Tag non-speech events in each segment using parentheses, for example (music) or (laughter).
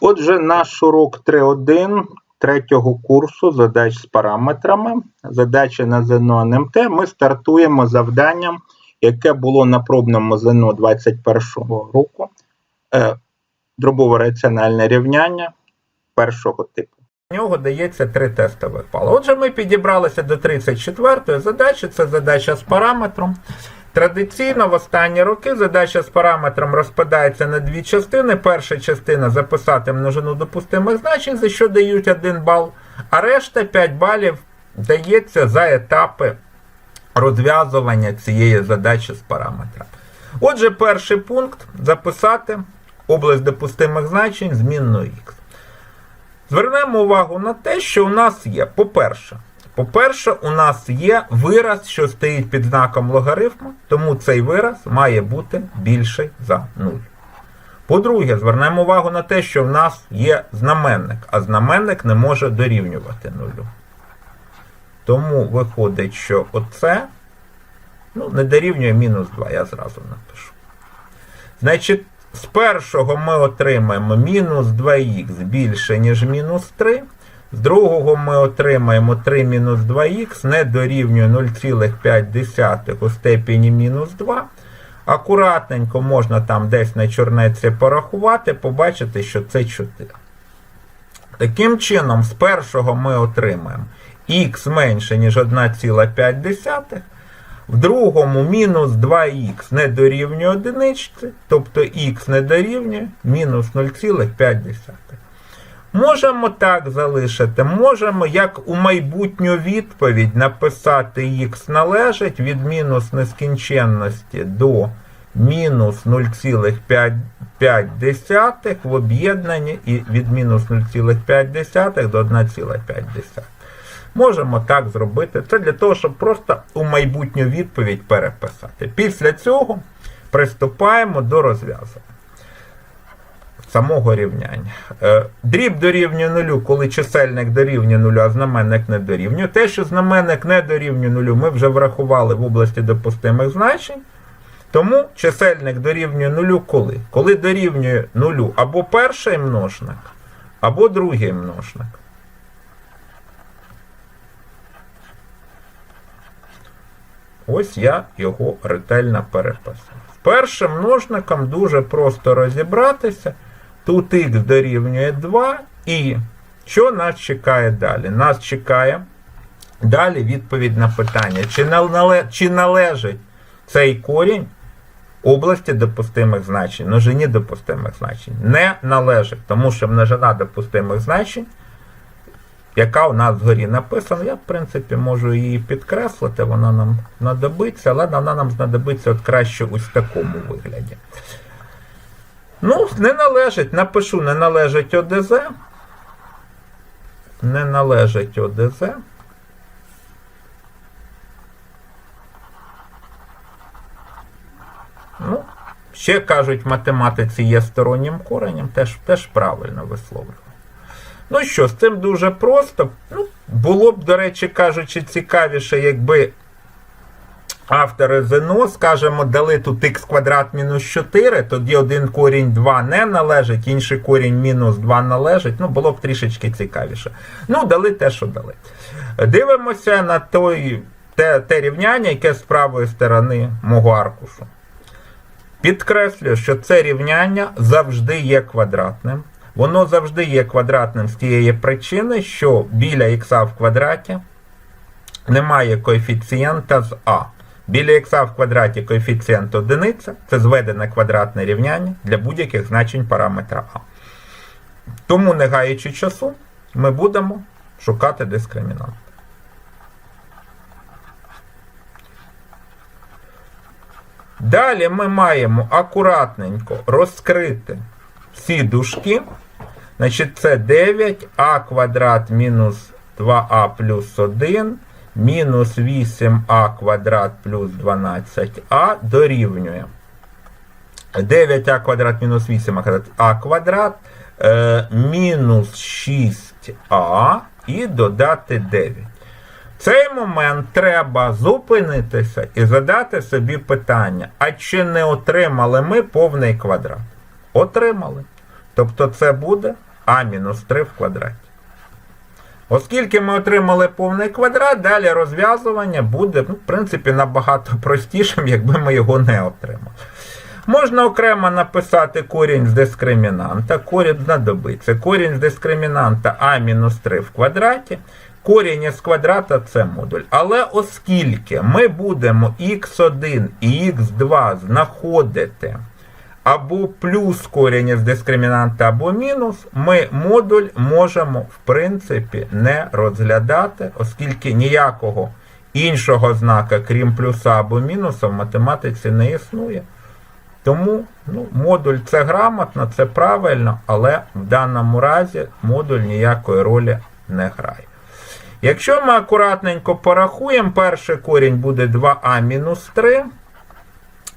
Отже, наш урок 3.1 третього курсу задач з параметрами, задачі на ЗНО НМТ. Ми стартуємо завданням, яке було на пробному ЗНО 21 року. Е, дробове раціональне рівняння першого типу. У нього дається три тестових бали. Отже, ми підібралися до 34-ї задачі. Це задача з параметром. Традиційно в останні роки задача з параметром розпадається на дві частини. Перша частина записати множину допустимих значень, за що дають 1 бал, а решта 5 балів дається за етапи розв'язування цієї задачі з параметра. Отже, перший пункт записати область допустимих значень змінною х. Звернемо увагу на те, що у нас є, по-перше, по-перше, у нас є вираз, що стоїть під знаком логарифму, тому цей вираз має бути більший за 0. По-друге, звернемо увагу на те, що в нас є знаменник, а знаменник не може дорівнювати нулю. Тому виходить, що оце ну, не дорівнює мінус 2, я зразу напишу. Значить, з першого ми отримаємо мінус 2х більше, ніж мінус 3. З другого ми отримаємо 3 мінус 2х не дорівнює 0,5 у степені мінус 2. Акуратненько можна там десь на чорнеці порахувати, побачити, що це 4. Таким чином, з першого ми отримаємо х менше, ніж 1,5. В другому мінус 2х не дорівнює одиничці, тобто х не дорівнює мінус 0,5. Можемо так залишити, можемо як у майбутню відповідь написати х належить від мінус нескінченності до мінус 0,5 в об'єднанні і від мінус 0,5 до 1,5. Можемо так зробити. Це для того, щоб просто у майбутню відповідь переписати. Після цього приступаємо до розв'язання самого рівняння. Е, Дріб дорівнює нулю, коли чисельник дорівнює нулю, а знаменник не дорівнює. Те, що знаменник не дорівнює нулю, ми вже врахували в області допустимих значень. Тому чисельник дорівнює нулю коли? Коли дорівнює нулю або перший множник, або другий множник. Ось я його ретельно переписав. Першим множником дуже просто розібратися. Тут х дорівнює 2 і що нас чекає далі? Нас чекає далі відповідь на питання, чи, нале... чи належить цей корінь області допустимих значень, множині допустимих значень. Не належить, тому що множина допустимих значень яка у нас згорі написана. Я, в принципі, можу її підкреслити, вона нам знадобиться, але вона нам знадобиться от краще ось в такому вигляді. Ну, не належить, напишу, не належить ОДЗ. Не належить ОДЗ. Ну, ще кажуть, в математиці є стороннім коренем, теж, теж правильно висловлювати. Ну що, з цим дуже просто. Ну, Було б, до речі, кажучи, цікавіше, якби автори ЗНО, скажімо, дали тут х квадрат мінус 4, тоді один корінь 2 не належить, інший корінь мінус 2 належить. Ну, було б трішечки цікавіше. Ну, дали те, що дали. Дивимося на той, те, те рівняння, яке з правої сторони мого аркушу. Підкреслюю, що це рівняння завжди є квадратним. Воно завжди є квадратним з тієї причини, що біля х в квадраті немає коефіцієнта з а. Біля х в квадраті коефіцієнт одиниця це зведене квадратне рівняння для будь-яких значень параметра А. Тому, не гаючи часу, ми будемо шукати дискримінант. Далі ми маємо акуратненько розкрити всі дужки. Значить, це 9а квадрат мінус 2а плюс 1, мінус 8а квадрат плюс 12а дорівнює. 9а квадрат мінус 8а квадрат, а квадрат е, мінус 6а і додати 9. В цей момент треба зупинитися і задати собі питання, а чи не отримали ми повний квадрат? Отримали. Тобто це буде а мінус 3 в квадраті. Оскільки ми отримали повний квадрат, далі розв'язування буде, ну, в принципі, набагато (laughs) простішим, якби ми його не отримали. Можна окремо написати корінь з дискримінанта. Корінь знадобиться. Корінь з дискримінанта а-3 в квадраті. Корінь із квадрата це модуль. Але оскільки ми будемо х1 і х2 знаходити або плюс корінь із дискримінанта, або мінус, ми модуль можемо, в принципі, не розглядати, оскільки ніякого іншого знака, крім плюса або мінуса, в математиці не існує. Тому ну, модуль це грамотно, це правильно, але в даному разі модуль ніякої ролі не грає. Якщо ми акуратненько порахуємо, перший корінь буде 2а мінус 3,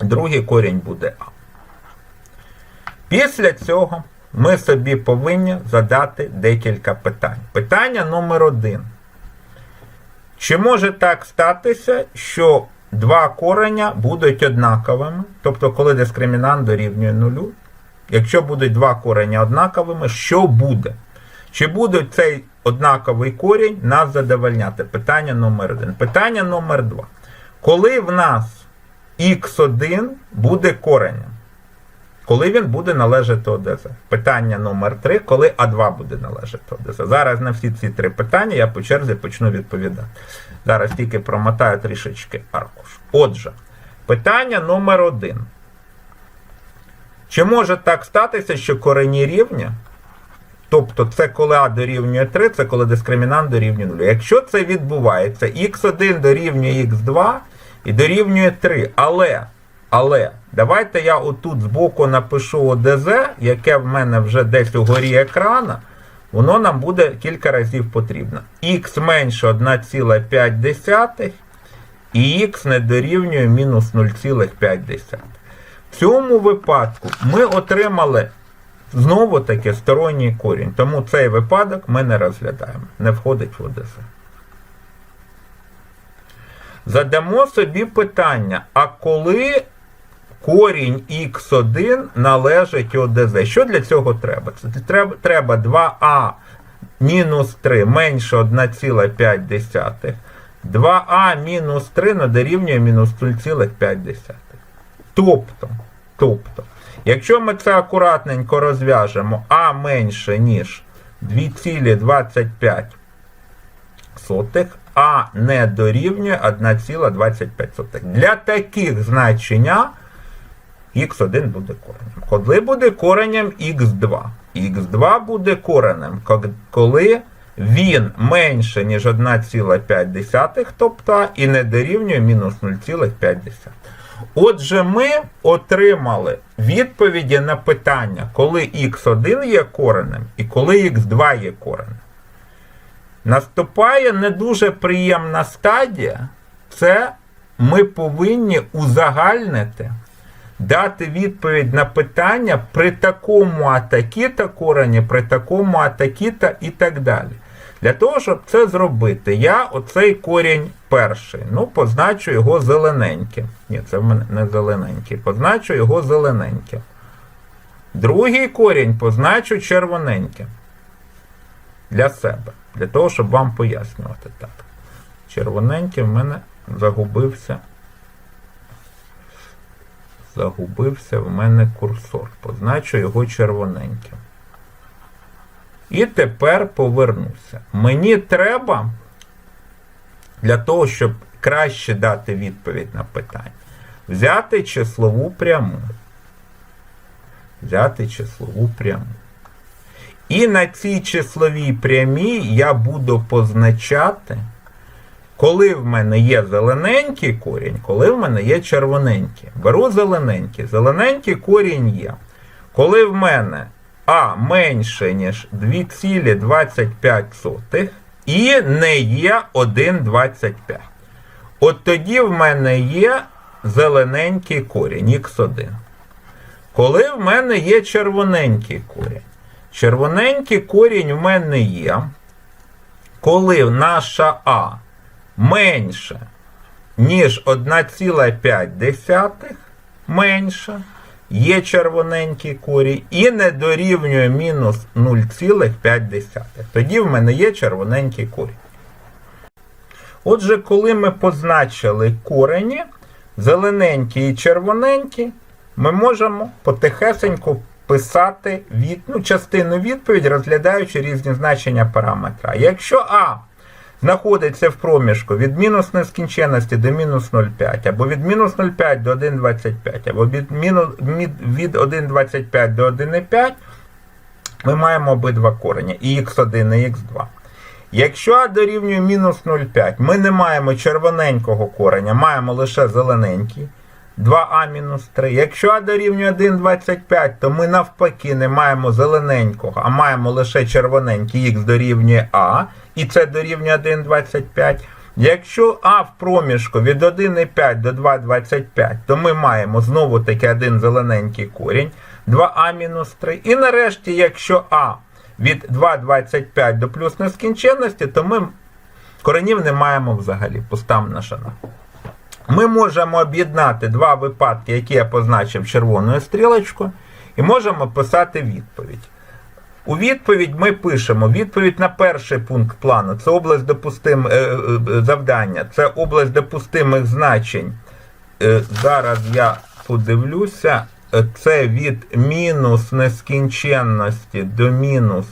другий корінь буде а. Після цього ми собі повинні задати декілька питань. Питання номер один. Чи може так статися, що два кореня будуть однаковими, тобто коли дискримінант дорівнює нулю? Якщо будуть два кореня однаковими, що буде? Чи буде цей однаковий корінь нас задовольняти? Питання номер один. Питання номер два. Коли в нас х1 буде коренем? Коли він буде належати ОДЗ? Питання номер 3 коли А2 буде належати ОДЗ? Зараз на всі ці три питання я по черзі почну відповідати. Зараз тільки промотаю трішечки аркуш. Отже, питання номер 1 Чи може так статися, що корені рівня? Тобто це коли А дорівнює 3, це коли дискримінант дорівнює 0. Якщо це відбувається, х1 дорівнює х2 і дорівнює 3. Але, але, давайте я отут збоку напишу ОДЗ, яке в мене вже десь угорі екрана, воно нам буде кілька разів потрібно. Х менше 1,5 і х не дорівнює мінус 0,5. В цьому випадку ми отримали Знову таки сторонній корінь. Тому цей випадок ми не розглядаємо. Не входить в ОДЗ. Задамо собі питання, а коли корінь х1 належить ОДЗ? Що для цього треба? Це треба, треба 2а мінус 3 менше 1,5. 2а мінус 3 на дорівнює мінус 0,5. Тобто, тобто, Якщо ми це акуратненько розв'яжемо А менше, ніж 2,25, А не дорівнює 1,25. Для таких значень х1 буде коренем. Коли буде коренем х2? х2 буде коренем, коли він менше, ніж 1,5, тобто і не дорівнює мінус 0,5. Отже, ми отримали відповіді на питання, коли х1 є коренем і коли х2 є коренем. Наступає не дуже приємна стадія, це ми повинні узагальнити, дати відповідь на питання при такому атакіта корені, при такому атакіта і так далі. Для того, щоб це зробити, я оцей корінь перший. Ну, позначу його зелененьким. Ні, це в мене не зелененький. Позначу його зелененьким. Другий корінь позначу червоненьким. Для себе. Для того, щоб вам пояснювати так. Червоненький в мене загубився. Загубився в мене курсор. Позначу його червоненьким. І тепер повернуся. Мені треба для того, щоб краще дати відповідь на питання, взяти числову пряму. Взяти числову пряму. І на цій числовій прямій я буду позначати, коли в мене є зелененький корінь, коли в мене є червоненький. Беру зелененький. Зелененький корінь є. Коли в мене а менше, ніж 2,25 і не є 1,25. От тоді в мене є зелененький корінь х1. Коли в мене є червоненький корінь. Червоненький корінь в мене є, коли наша А менше, ніж 1,5 менша, є червоненький корінь і не дорівнює мінус 0,5. Тоді в мене є червоненький корінь. Отже, коли ми позначили корені, зелененькі і червоненькі, ми можемо потихесенько писати від, ну, частину відповіді, розглядаючи різні значення параметра. Якщо А знаходиться в проміжку від мінус нескінченності до мінус 0,5, або від мінус 0,5 до 1,25, або від, від 1,25 до 1,5, ми маємо обидва корені, і х1 і х2. Якщо А дорівнює мінус 0,5, ми не маємо червоненького кореня, маємо лише зелененький. 2а мінус 3. Якщо А дорівнює 1,25, то ми навпаки не маємо зелененького, а маємо лише червоненький х дорівнює А, і це дорівнює 1,25. Якщо А в проміжку від 1,5 до 2,25, то ми маємо знову таки один зелененький корінь, 2а-3. І нарешті, якщо А від 2,25 до плюс нескінченності, то ми коренів не маємо взагалі. Поставна шана. Ми можемо об'єднати два випадки, які я позначив червоною стрілочкою, і можемо писати відповідь. У відповідь ми пишемо відповідь на перший пункт плану. Це область допустим е, е, завдання, це область допустимих значень. Е, зараз я подивлюся. Е, Це від мінус нескінченності до мінус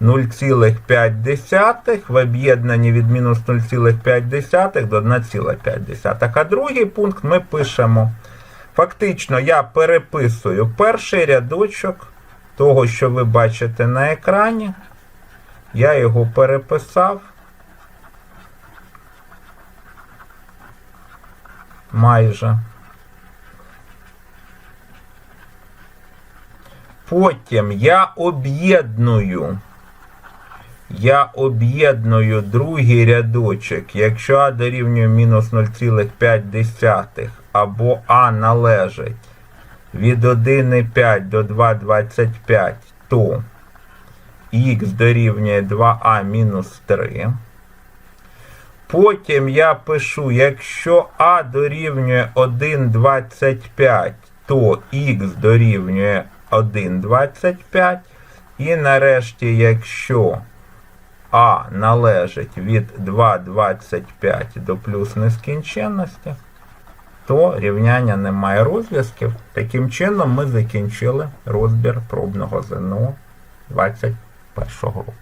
0,5 в об'єднанні від мінус 0,5 до 1,5. А другий пункт ми пишемо. Фактично, я переписую перший рядочок того, що ви бачите на екрані. Я його переписав. Майже. Потім я об'єдную. Я об'єдную другий рядочок, якщо А дорівнює мінус 0,5 або А належить від 1,5 до 2,25, то х дорівнює 2а мінус 3. Потім я пишу, якщо А дорівнює 1,25, то х дорівнює 1,25. І нарешті, якщо А належить від 2,25 до плюс нескінченності, то рівняння немає розв'язків. Таким чином ми закінчили розбір пробного ЗНО 21 року.